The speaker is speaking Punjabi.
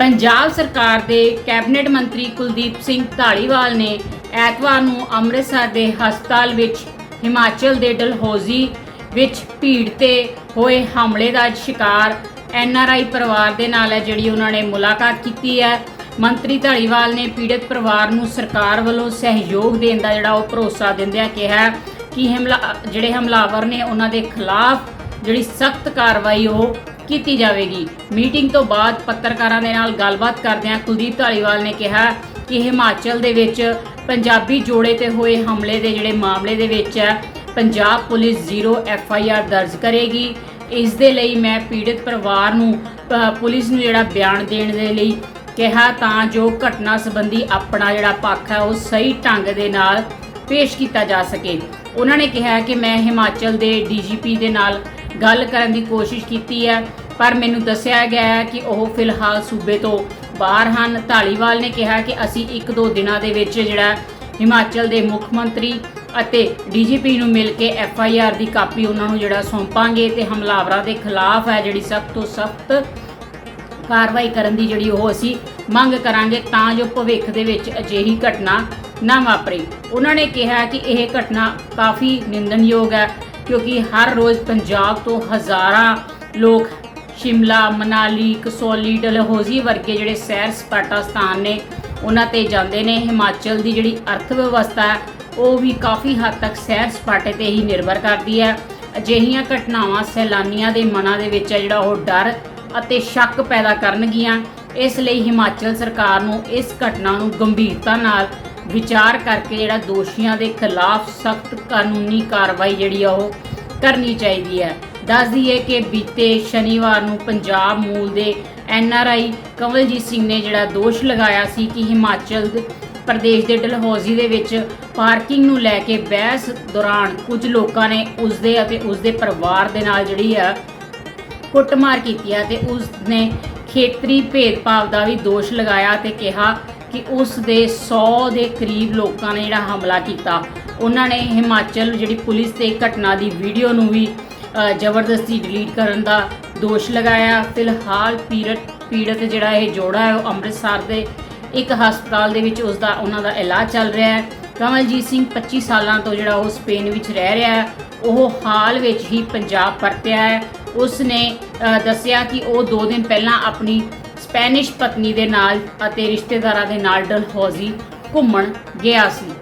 ਪੰਜਾਬ ਸਰਕਾਰ ਦੇ ਕੈਬਨਿਟ ਮੰਤਰੀ ਕੁਲਦੀਪ ਸਿੰਘ ਧਾਲੀਵਾਲ ਨੇ ਐਤਵਾਰ ਨੂੰ ਅੰਮ੍ਰਿਤਸਰ ਦੇ ਹਸਪਤਾਲ ਵਿੱਚ ਹਿਮਾਚਲ ਦੇ ਡਲਹੌਜ਼ੀ ਵਿੱਚ ਭੀੜ ਤੇ ਹੋਏ ਹਮਲੇ ਦਾ ਸ਼ਿਕਾਰ ਐਨਆਰਆਈ ਪਰਿਵਾਰ ਦੇ ਨਾਲ ਹੈ, ਜਿਹੜੀ ਉਹਨਾਂ ਨੇ ਮੁਲਾਕਾਤ ਕੀਤੀ ਹੈ। ਮੰਤਰੀ ਧਾਲੀਵਾਲ ਨੇ ਪੀੜਤ ਪਰਿਵਾਰ ਨੂੰ ਸਰਕਾਰ ਵੱਲੋਂ ਸਹਿਯੋਗ ਦੇਣ ਦਾ ਜਿਹੜਾ ਉਹ ਭਰੋਸਾ ਦਿੰਦਿਆਂ ਕਿਹਾ ਕਿ ਹਮਲਾ ਜਿਹੜੇ ਹਮਲਾਵਰ ਨੇ, ਉਹਨਾਂ ਦੇ ਖਿਲਾਫ ਜਿਹੜੀ ਸਖਤ ਕਾਰਵਾਈ ਉਹ ਕੀਤੀ ਜਾਵੇਗੀ। ਮੀਟਿੰਗ ਤੋਂ ਬਾਅਦ ਪੱਤਰਕਾਰਾਂ ਦੇ ਨਾਲ ਗੱਲਬਾਤ ਕਰਦਿਆਂ ਕੁਲਦੀਪ ਧਾਲੀਵਾਲ ਨੇ ਕਿਹਾ ਕਿ ਹਿਮਾਚਲ ਦੇ ਵਿੱਚ ਪੰਜਾਬੀ ਜੋੜੇ ਤੇ ਹੋਏ ਹਮਲੇ ਦੇ ਜਿਹੜੇ ਮਾਮਲੇ ਦੇ ਵਿੱਚ ਹੈ Punjab police zero F I R ਦਰਜ ਕਰੇਗੀ। ਇਸ ਦੇ ਲਈ ਮੈਂ ਪੀੜਤ ਪਰਿਵਾਰ ਨੂੰ ਪੁਲਿਸ ਨੂੰ ਜਿਹੜਾ ਬਿਆਨ ਦੇਣ ਦੇ ਲਈ ਕਿਹਾ ਤਾਂ ਜੋ ਘਟਨਾ ਸੰਬੰਧੀ ਆਪਣਾ ਜਿਹੜਾ ਪੱਖ ਹੈ ਉਹ ਸਹੀ ਢੰਗ ਦੇ ਨਾਲ ਪੇਸ਼ ਕੀਤਾ ਜਾ ਸਕੇ। ਉਹਨਾਂ ਨੇ ਕਿਹਾ ਕਿ ਮੈਂ ਹਿਮਾਚਲ ਦੇ ਡੀਜੀਪੀ ਦੇ ਨਾਲ ਗੱਲ ਕਰਨ ਦੀ ਕੋਸ਼ਿਸ਼ ਕੀਤੀ ਹੈ, ਪਰ ਮੈਨੂੰ ਦੱਸਿਆ ਗਿਆ ਹੈ ਕਿ ਉਹ ਫਿਲਹਾਲ ਸੂਬੇ ਤੋਂ ਬਾਹਰ ਹਨ। ਢਾਲੀਵਾਲ ਨੇ ਕਿਹਾ ਕਿ ਅਸੀਂ ਇੱਕ ਦੋ ਦਿਨਾਂ ਦੇ ਵਿੱਚ ਜਿਹੜਾ ਹਿਮਾਚਲ ਦੇ ਮੁੱਖ ਮੰਤਰੀ ਅਤੇ ਡੀਜੀਪੀ ਨੂੰ ਮਿਲ ਕੇ ਐਫ ਆਈ ਆਰ ਦੀ ਕਾਪੀ ਉਹਨਾਂ ਨੂੰ ਜਿਹੜਾ ਸੌਂਪਾਂਗੇ ਤੇ ਹਮਲਾਵਰਾਂ ਦੇ ਖਿਲਾਫ ਹੈ ਜਿਹੜੀ ਸਖਤ ਤੋਂ ਸਖਤ ਕਾਰਵਾਈ ਕਰਨ ਦੀ ਜਿਹੜੀ ਉਹ ਅਸੀਂ ਮੰਗ ਕਰਾਂਗੇ, ਤਾਂ ਜੋ ਭਵਿੱਖ ਦੇ ਵਿੱਚ ਅਜਿਹੀ ਘਟਨਾ ਨਾ ਵਾਪਰੇ। ਉਹਨਾਂ ਨੇ ਕਿਹਾ ਕਿ ਇਹ ਘਟਨਾ ਕਾਫੀ ਨਿੰਦਣਯੋਗ ਹੈ ਕਿਉਂਕਿ ਹਰ ਰੋਜ਼ ਪੰਜਾਬ ਤੋਂ ਹਜ਼ਾਰਾਂ ਲੋਕ ਸ਼ਿਮਲਾ, ਮਨਾਲੀ, ਕਸੌਲੀ, ਡਲਹੌਜ਼ੀ ਵਰਗੇ ਜਿਹੜੇ ਸੈਰ ਸਪਾਟਾ ਸਥਾਨ ਨੇ, ਉਹਨਾਂ ਤੇ ਜਾਂਦੇ ਨੇ। ਹਿਮਾਚਲ ਦੀ ਜਿਹੜੀ ਅਰਥ ਵਿਵਸਥਾ ਹੈ, ਉਹ ਵੀ ਕਾਫੀ ਹੱਦ ਤੱਕ ਸੈਰ ਸਪਾਟੇ ਤੇ ਹੀ ਨਿਰਭਰ ਕਰਦੀ ਹੈ। ਅਜਿਹੀਆਂ ਘਟਨਾਵਾਂ ਸੈਲਾਨੀਆਂ ਦੇ ਮਨਾਂ ਦੇ ਵਿੱਚ ਹੈ, ਜਿਹੜਾ ਉਹ ਡਰ ਅਤੇ ਸ਼ੱਕ ਪੈਦਾ ਕਰਨਗੀਆਂ। ਇਸ ਲਈ ਹਿਮਾਚਲ ਸਰਕਾਰ ਨੂੰ ਇਸ ਘਟਨਾ ਨੂੰ ਗੰਭੀਰਤਾ ਨਾਲ ਵਿਚਾਰ ਕਰਕੇ ਜਿਹੜਾ ਦੋਸ਼ੀਆਂ ਦੇ ਖਿਲਾਫ ਸਖਤ ਕਾਨੂੰਨੀ ਕਾਰਵਾਈ ਜਿਹੜੀ ਆ ਉਹ ਕਰਨੀ ਚਾਹੀਦੀ ਹੈ। ਦੱਸ ਦਈਏ ਕਿ ਬੀਤੇ ਸ਼ਨੀਵਾਰ ਨੂੰ ਪੰਜਾਬ ਮੂਲ ਦੇ N R I Kawaljit Singh ਨੇ ਜਿਹੜਾ ਦੋਸ਼ ਲਗਾਇਆ ਸੀ ਕਿ ਹਿਮਾਚਲ ਪ੍ਰਦੇਸ਼ ਦੇ ਡਲਹੌਜ਼ੀ ਦੇ ਵਿੱਚ ਪਾਰਕਿੰਗ ਨੂੰ ਲੈ ਕੇ ਬਹਿਸ ਦੌਰਾਨ ਕੁਝ ਲੋਕਾਂ ਨੇ ਉਸ ਦੇ ਅਤੇ ਉਸ ਦੇ ਪਰਿਵਾਰ ਦੇ ਨਾਲ ਜਿਹੜੀ ਆ ਕੁੱਟਮਾਰ ਕੀਤੀ ਹੈ ਤੇ ਉਸ ਨੇ ਖੇਤਰੀ ਭੇਦਭਾਵ ਦਾ ਵੀ ਦੋਸ਼ ਲਗਾਇਆ ਤੇ ਕਿਹਾ ਕਿ ਉਸ ਦੇ 100 ਦੇ ਕਰੀਬ ਲੋਕਾਂ ਨੇ ਜਿਹੜਾ ਹਮਲਾ ਕੀਤਾ। ਉਹਨਾਂ ਨੇ ਹਿਮਾਚਲ ਜਿਹੜੀ ਪੁਲਿਸ ਤੇ ਘਟਨਾ ਦੀ ਵੀਡੀਓ ਨੂੰ ਵੀ ਜ਼ਬਰਦਸਤੀ ਡਿਲੀਟ ਕਰਨ ਦਾ ਦੋਸ਼ ਲਗਾਇਆ। ਫਿਲਹਾਲ ਪੀੜਤ ਪੀੜਤ ਜਿਹੜਾ ਇਹ ਜੋੜਾ ਹੈ ਉਹ ਅੰਮ੍ਰਿਤਸਰ ਦੇ ਇੱਕ ਹਸਪਤਾਲ ਦੇ ਵਿੱਚ ਉਸ ਦਾ ਉਹਨਾਂ ਦਾ ਇਲਾਜ ਚੱਲ ਰਿਹਾ ਹੈ। ਕਮਲਜੀਤ ਸਿੰਘ 25 ਸਾਲਾਂ ਤੋਂ ਜਿਹੜਾ ਉਹ ਸਪੇਨ ਵਿੱਚ ਰਹਿ ਰਿਹਾ ਹੈ। ਉਹ ਹਾਲ ਵਿੱਚ ਹੀ ਪੰਜਾਬ ਪਰਤਿਆ ਹੈ। ਉਸ ਨੇ ਦੱਸਿਆ ਕਿ ਉਹ 2 ਦਿਨ ਪਹਿਲਾਂ ਆਪਣੀ ਸਪੈਨਿਸ਼ ਪਤਨੀ ਦੇ ਨਾਲ ਅਤੇ ਰਿਸ਼ਤੇਦਾਰਾਂ ਦੇ ਨਾਲ ਡਲਹੌਜ਼ੀ ਘੁੰਮਣ ਗਿਆ ਸੀ।